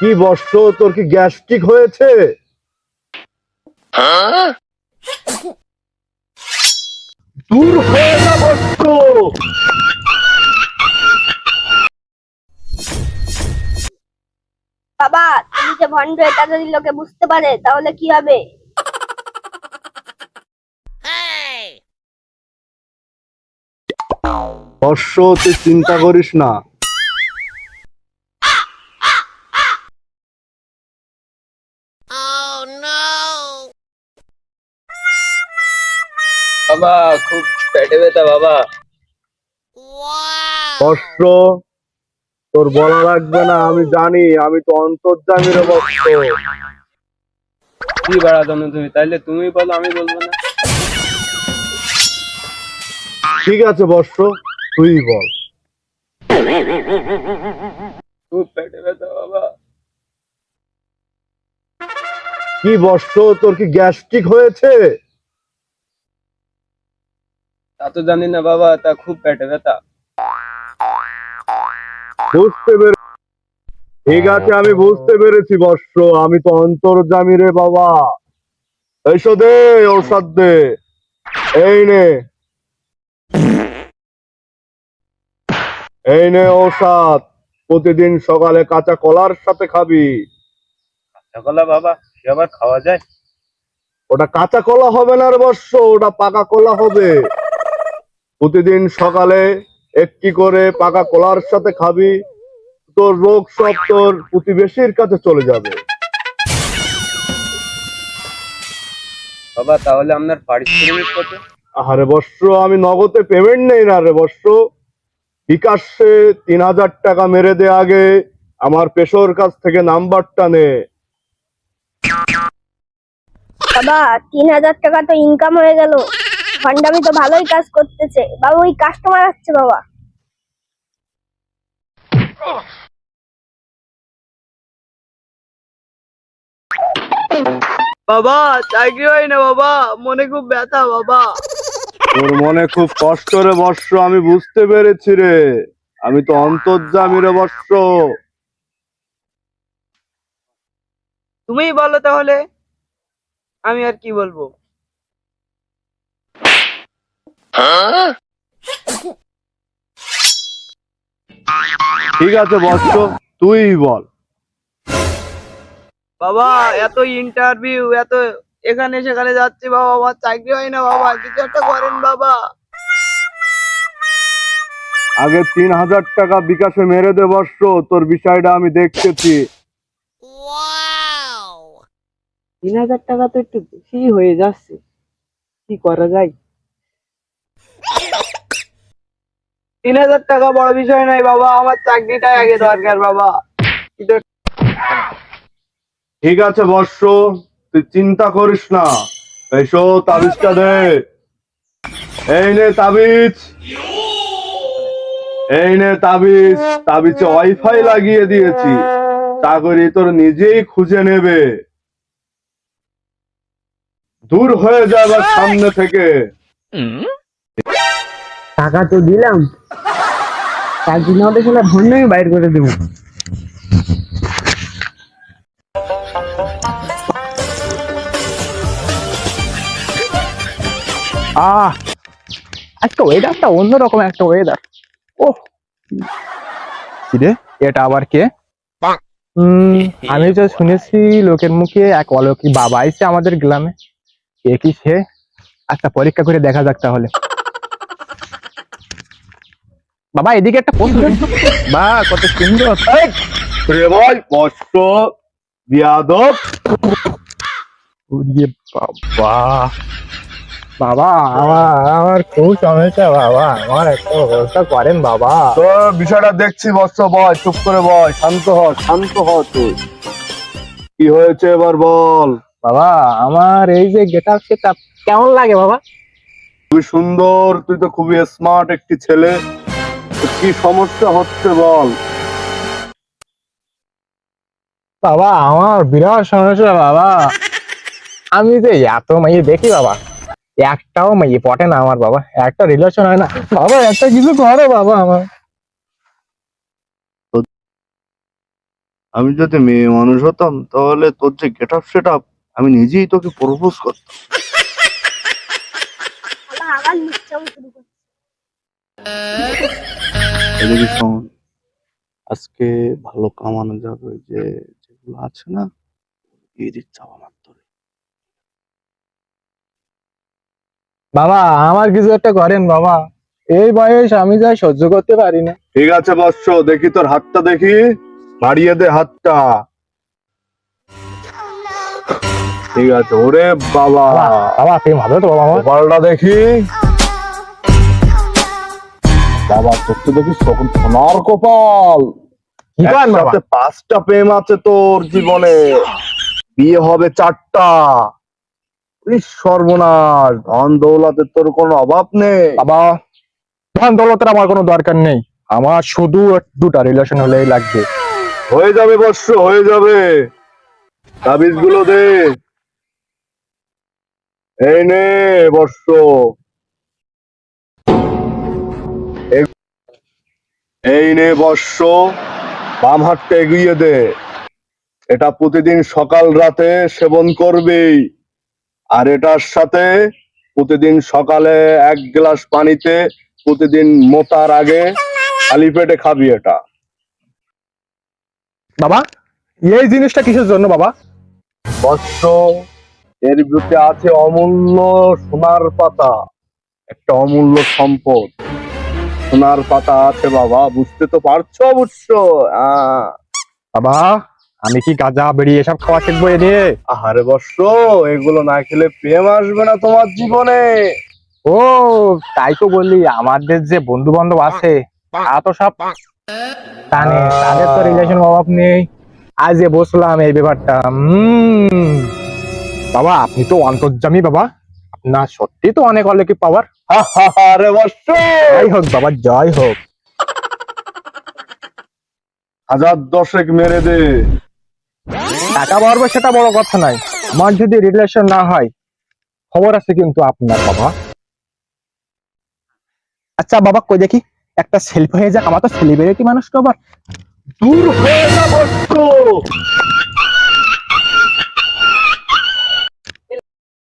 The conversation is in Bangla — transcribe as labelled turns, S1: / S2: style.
S1: কি বর্ষ? তোর কি গ্যাস্ট্রিক হয়েছে? দূর হয়ে যা বর্ষ!
S2: বাবা তুমি যে ভণ্ড এটা যদি লোকে বুঝতে পারে তাহলে কি হবে?
S1: বর্ষ তুই চিন্তা করিস না।
S3: বাবা খুব পেটে ব্যথা বাবা।
S1: বর্ষ তোর বলা লাগবে না আমি জানি আমি তো অন্তর্জামী রে বর্ষ
S3: কি বাড়া তুমি তুমি? তাইলে তুমি বলো আমি বলব না।
S1: ঠিক আছে বর্ষ তুই বল।
S3: খুব পেটে ব্যথা বাবা।
S1: কি বর্ষ তোর কি গ্যাস্ট্রিক হয়েছে?
S3: তা তো জানি না বাবা তা খুব পেটে ব্যথা।
S1: বুঝতে পেরে ঠিক আছে আমি বুঝতে পেরেছি বর্ষ আমি তো অন্তর্জামী রে বাবা। এসো দে ঔষধ দে। এই নে। এই নে ঔষধ। প্রতিদিন সকালে কাঁচা কলার সাথে খাবি।
S3: সকালে বাবা সে আবার খাওয়া যায়?
S1: ওটা কাঁচা কলা হবে না রে বর্ষ ওটা পাকা কলা হবে। প্রতিদিন সকালে একটি করে পাকা কলার সাথে খাবি তোর রোগ সব তোর প্রতিবেশীর কাছে চলে যাবে।
S3: বাবা তাহলে আপনার পারিশ্রমিক কত?
S1: আরে বর্ষ আমি নগদে পেমেন্ট নেই না রে বর্ষ বিকাশে তিন হাজার টাকা মেরে দে আগে আমার পেশোর কাছ থেকে নাম্বারটা নে।
S2: বাবা তিন হাজার টাকা তো ইনকাম হয়ে গেল। ভণ্ডামি তো ভালোই কাজ করতেছে। বাবা ওই কাস্টমার আসছে বাবা।
S4: বাবা চাকরি হয় না বাবা। মনে খুব ব্যথা বাবা।
S1: তোর মনে খুব কষ্ট রে বর্ষ আমি বুঝতে পেরেছি রে। আমি তো অন্তর্জামী রে বর্ষ
S4: তুমিই বলো তাহলে। আমি আর কি বলব?
S1: ঠিক আছে বর্ষ তুই বল।
S4: বাবা এত ইন্টারভিউ এত এখানে সেখানে যাচ্ছি বাবা আমার চাকরি হয় না বাবা কিছু একটা করেন বাবা।
S1: আগে তিন হাজার টাকা বিকাশে মেরে দে বর্ষ তোর বিষয়টা আমি দেখতেছি।
S4: তিন হাজার টাকা তো একটু বেশি হয়ে যাচ্ছে। কি করা যায়? তিন হাজার টাকা বড় বিষয় নাই বাবা আমার চাকরিটাই আগে দরকার বাবা।
S1: ঠিক আছে বর্ষ তুই চিন্তা করিস না। এসো তাবিজটা দে। এই নে তাবিজ। এই নে তাবিজ তাবিজে ওয়াইফাই লাগিয়ে দিয়েছি। তা চাকরি তোর নিজেই খুঁজে নেবে। দূর হয়ে যাবে সামনে থেকে।
S4: টাকা তো দিলাম। চাকরি না হলে সেটা ভন্ডামি বাইর করে দেবো। আহ আজকে ওয়েদারটা অন্যরকম একটা ওয়েদার ও কিরে? এটা আবার কে? আমি তো শুনেছি লোকের মুখে এক অলৌকিক বাবা আইছে আমাদের গ্রামে। কে কি সে? আচ্ছা পরীক্ষা করে দেখা যাক তাহলে। বাবা এদিকে একটা প্রশ্ন বা কত সুন্দর।
S1: রে ভাই কষ্ট বিয়াদব।
S4: ওরে বাবা। বাবা আমার আমার খুব সমস্যা বাবা। আমার একটা ব্যবস্থা করেন বাবা।
S1: তো বিষয়টা দেখছি বৎস বয় চুপ করে বয় শান্ত হ শান্ত হ তুই। কি হয়েছে এবার বল?
S4: বাবা আমার এই যে গেট আপ সেটা কেমন লাগে বাবা?
S1: তুই সুন্দর তুই তো খুবই স্মার্ট একটি ছেলে। কি সমস্যা হচ্ছে বল?
S4: বাবা আমার বিরাট সমস্যা বাবা। আমি যে এত মাইয়ে দেখি বাবা। একটাও মাইয়ে পটে না আমার বাবা। একটা রিলেশন হয় না। বাবা একটা কিছু করো বাবা আমার।
S1: আমি যদি মেয়ে মানুষ হতাম তাহলে তোর যে গেট আপ সেট আপ আমি নিজেই তোকে প্রপোজ করতাম
S2: বাবা আবার লুচ্চাম শুরু করছে
S1: আজকে ভালো কামানো যাবে যে যেগুলো আছে না দিয়ে দিচ্ছে আমার
S4: বাবা আমার কিছু একটা করেন বাবা। এই বয়স আমি যা সহ্য করতে পারি না।
S1: ঠিক আছে বৎস দেখি তোর হাতটা দেখি। বাড়িয়ে দে হাতটা। ঠিক আছে ওরে বাবা।
S4: বাবা তুমি ভালো তো বাবা। আমার
S1: দেখি। বাবা তোর তো দেখি সকল সোনার কপাল। একসাথে পাঁচটা প্রেম আছে তোর জীবনে। বিয়ে হবে চারটা। সর্বনাশ ধন দৌলতের তোর কোনো অভাব নেই।
S4: বাবা ধন দৌলতের আমার কোনো দরকার নেই। আমার শুধু দুটা রিলেশন হলেই লাগবে।
S1: হয়ে যাবে বর্ষ হয়ে যাবে। তাবিজগুলো দে। এই নে বর্ষ এই নে বর্ষ বাম হাতটা এগিয়ে দে। এটা প্রতিদিন সকাল রাতে সেবন করবি আর এটার সাথে প্রতিদিন সকালে এক গ্লাস পানিতে প্রতিদিন মোতার আগে খালি পেটে খাবি এটা।
S4: বাবা এই জিনিসটা কিসের জন্য বাবা?
S1: বস্ত্র এর ভিতরে আছে অমূল্য সোনার পাতা একটা অমূল্য সম্পদ। সোনার পাতা আছে বাবা বুঝতে তো পারছ বুঝছ আহ,
S4: বাবা আমি কি গাঁজা বেরিয়ে এসব খাওয়া শিখব এ নিয়ে
S1: আহারে বর্ষ এগুলো না খেলে প্রেম আসবে না তোমার জীবনে।
S4: ও তাই তো বললি আমাদের যে বন্ধু বান্ধব আছে তা তো সব জানে তাদের তো রিলেশন অভাব নেই। আজ বসলাম এই ব্যাপারটা বাবা আপনি তো অন্তর্জামী বাবা। আপনার সত্যি তো অনেক অলৌকিক পাওয়ার
S1: আরে
S4: জয় হোক বাবা জয় হোক।
S1: হাজার দশেক মেরে দে।
S4: টাকা পারবে সেটা বড় কথা নয়। আমার যদি রিলেশন না হয় খবর আছে কিন্তু আপনার বাবা। আচ্ছা বাবা কই দেখি? একটা সেলফি হয়ে যাক আমার তো সেলিব্রিটি মানুষ তো আবার
S1: দূর হয়ে যা